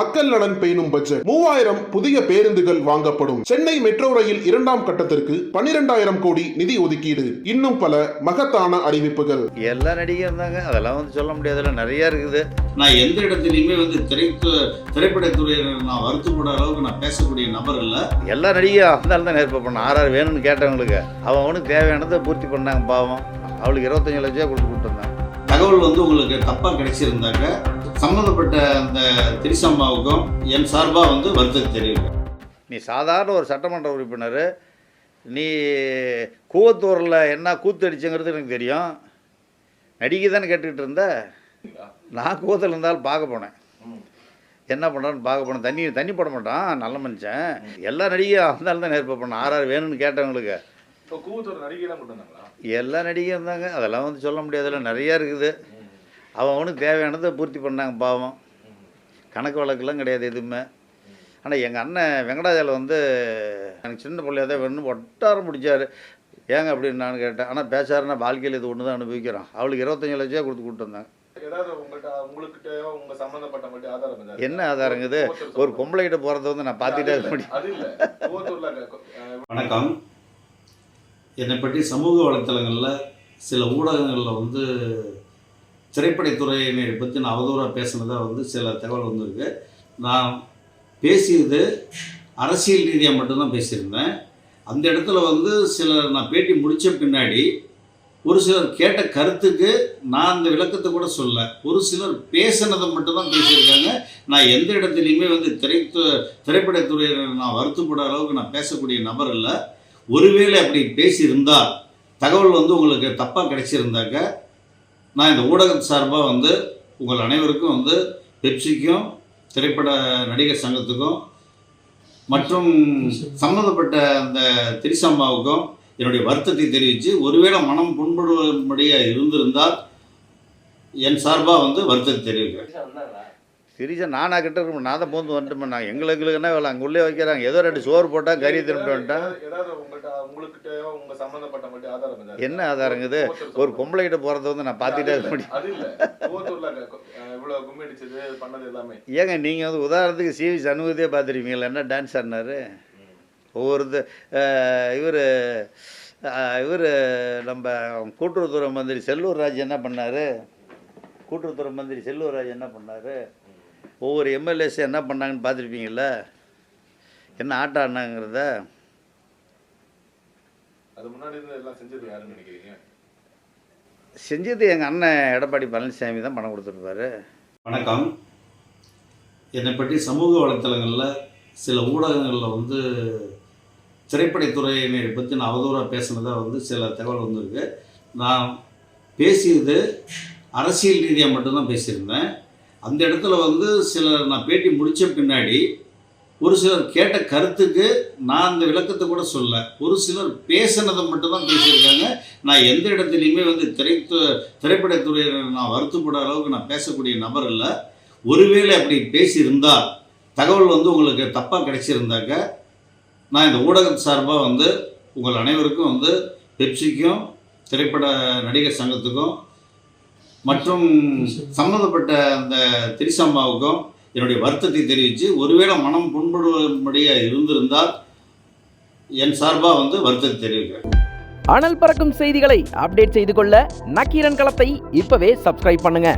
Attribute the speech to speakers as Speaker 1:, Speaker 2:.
Speaker 1: மக்கள் நலன் பேணும் பட்ஜெட் மூவாயிரம் புதிய பேருந்துகள் வாங்கப்படும். சென்னை மெட்ரோ ரயில் இரண்டாம் கட்டத்திற்கு பனிரெண்டாயிரம் கோடி நிதி ஒதுக்கீடு. இன்னும் பல மகத்தான அறிவிப்புகள்.
Speaker 2: எல்லா நடிகரும் இருந்தாங்க. அதெல்லாம் வந்து சொல்ல முடியாதுல நிறைய இருக்குது.
Speaker 3: நான் எந்த இடத்துலையுமே வந்து திரைத்து திரைப்படத்துறையினர் நான் வருத்தப்பட அளவுக்கு நான் பேசக்கூடிய நபர் இல்லை.
Speaker 2: எல்லா நடிகையும் இருந்தாலும் தான் ஏற்பாடு பண்ண ஆறாறு வேணும்னு கேட்டவங்களுக்கு. அவன் அவனுக்கு தேவையானதை பூர்த்தி பண்ணாங்க பாவம். அவளுக்கு இருபத்தஞ்சு லட்சம் கொடுத்து கொடுத்துருந்தாங்க.
Speaker 3: தகவல் வந்து உங்களுக்கு தப்பாக கிடைச்சிருந்தாக்க சம்மந்தப்பட்ட அந்த திரிசம்மாவுக்கும் என் சார்பாக வந்து வருத்தத்தை தெரிவிக்கிறேன்
Speaker 2: நீ சாதாரண ஒரு சட்டமன்ற உறுப்பினர். நீ கூவத்தூரில் என்ன கூத்து அடிச்சுங்கிறது எனக்கு தெரியும். நடிகை தானே கேட்டுக்கிட்டு இருந்த நான் கூவத்தில் இருந்தாலும் பார்க்க போனேன். என்ன பண்ணுறான்னு பார்க்க போனேன். தண்ணி தண்ணி போட மாட்டான். நல்ல மனுஷன். எல்லா நடிகையும் இருந்தாலும் தான் ஏற்பாடு பண்ண ஆறாறு வேணும்னு கேட்டவங்களுக்கு. எல்லா நடிகையும் இருந்தாங்க அதெல்லாம் வந்து சொல்ல முடியாதுல நிறையா இருக்குது. அவன் அவனுக்கு தேவையானதை பூர்த்தி பண்ணாங்க பாவம். கணக்கு வழக்கெல்லாம் கிடையாது எதுவுமே. ஆனால் எங்கள் அண்ணன் வெங்கடாஜலம் வந்து எனக்கு சின்ன பிள்ளையா தான் வேணும்னு ஒட்டாரம் முடிச்சார் ஏங்க அப்படின்னு நான் கேட்டேன். ஆனால் பேசாருன்னா வாழ்க்கையில் இது ஒன்று தான் அனுபவிக்கிறான் அவளுக்கு இருபத்தஞ்சு லட்ச ரூபா கொடுத்து கூப்பிட்டு வந்தாங்க? என்ன ஆதாரங்குது ஒரு பொம்பளைகிட்ட போகிறத வந்து நான் பார்த்துட்டே இருக்க முடியும்.
Speaker 3: வணக்கம். என்னை பற்றி சமூக வலைத்தளங்களில் சில ஊடகங்களில் வந்து திரைப்படத்துறையினை பற்றி நான் அவதூறாக பேசினதாக வந்து சில தகவல் வந்திருக்கு. நான் பேசியது அரசியல் ரீதியாக மட்டும்தான் பேசியிருந்தேன். அந்த இடத்துல வந்து சிலர் நான் பேட்டி முடித்த பின்னாடி ஒரு சிலர் கேட்ட கருத்துக்கு நான் அந்த விளக்கத்தை கூட சொல்ல ஒரு சிலர் பேசினதை மட்டும்தான் பேசியிருக்காங்க. நான் எந்த இடத்துலையுமே வந்து திரைத்து திரைப்படத்துறையினர் நான் வருத்தப்பட அளவுக்கு நான் பேசக்கூடிய நபர் இல்லை ஒருவேளை அப்படி பேசியிருந்தால் தகவல் வந்து உங்களுக்கு தப்பாக கிடைச்சிருந்தாக்க நான் இந்த ஊடகம் சார்பாக வந்து உங்கள் அனைவருக்கும் வந்து பெப்சிக்கும் திரைப்பட நடிகர் சங்கத்துக்கும் மற்றும் சம்மந்தப்பட்ட அந்த திரிசம்மாவுக்கும் என்னுடைய வருத்தத்தை தெரிவித்து ஒருவேளை மனம் புண்படும்படியாக இருந்திருந்தால் என் சார்பாக வந்து வருத்தத்தை தெரிவிக்கிறேன்.
Speaker 2: சிரிச்சா நானா கிட்ட இருக்க நான் தான் போந்து வந்துட்டு நான் எங்களுக்கு என்ன வேலை. அங்கே உள்ளே வைக்கிறாங்க. ஏதோ ரெண்டு சோறு போட்டால் கறி திரும்பிட்டு வந்துட்டேன்? என்ன ஆதாரங்குது ஒரு பொம்பளைகிட்ட போகிறத வந்து நான் பார்த்துட்டே இருக்க முடியும். ஏங்க நீங்கள் வந்து உதாரணத்துக்கு சிவி சண்முகத்தையே பார்த்துருப்பீங்களா என்ன டான்ஸ் ஆடினாரு ஒவ்வொரு இவர் இவர் நம்ம கூட்டுறவுத்துறை மந்திரி செல்லூர் ராஜ் என்ன பண்ணார்? கூட்டுறவுத்துறை மந்திரி செல்லூர் ராஜ் என்ன பண்ணார்? ஒவ்வொரு எம்எல்ஏஸ் என்ன பண்ணாங்கன்னு பார்த்துருப்பீங்கள என்ன ஆட்டம் ஆடினாங்கிறத
Speaker 4: அது முன்னாடி இருந்து எல்லாம் செஞ்சது யாருன்னு நினைக்கிறீங்க?
Speaker 2: செஞ்சது எங்கள் அண்ணன் எடப்பாடி பழனிசாமி தான் பணம் கொடுத்துருப்பாரு.
Speaker 3: வணக்கம். என்னை பற்றி சமூக வலைத்தளங்களில் சில ஊடகங்களில் வந்து திரைப்படத்துறையினை பற்றி நான் அவதூறாக பேசுனதாக வந்து சில தகவல் வந்திருக்கு. நான் பேசியது அரசியல் ரீதியாக மட்டும்தான் பேசியிருந்தேன். அந்த இடத்துல வந்து சிலர் நான் பேட்டி முடித்த பின்னாடி ஒரு சிலர் கேட்ட கருத்துக்கு நான் அந்த விளக்கத்தை கூட சொல்ல. ஒரு சிலர் பேசினதை மட்டும்தான் பேசியிருக்காங்க. நான் எந்த இடத்துலையுமே வந்து திரைத்து திரைப்படத்துறையினர் நான் வருத்தப்பட அளவுக்கு நான் பேசக்கூடிய நபர் இல்லை ஒருவேளை அப்படி பேசியிருந்தால் தகவல் வந்து உங்களுக்கு தப்பாக கிடைச்சிருந்தாக்க நான் இந்த ஊடகம் சார்பாக வந்து உங்கள் அனைவருக்கும் வந்து பெப்சிக்கும் திரைப்பட நடிகர் சங்கத்துக்கும் மற்றும் சம்மந்தப்பட்ட அந்த திரிசம்மாவுக்கும் என்னுடைய வருத்தத்தை தெரிவித்து ஒருவேளை மனம் புண்படும்படியாக இருந்திருந்தால் என் சார்பாக வந்து வருத்தத்தை தெரிவிக்கிறேன்.
Speaker 5: அனல் பறக்கும் செய்திகளை அப்டேட் செய்து கொள்ள நக்கீரன் களத்தை இப்பவே சப்ஸ்கிரைப் பண்ணுங்க.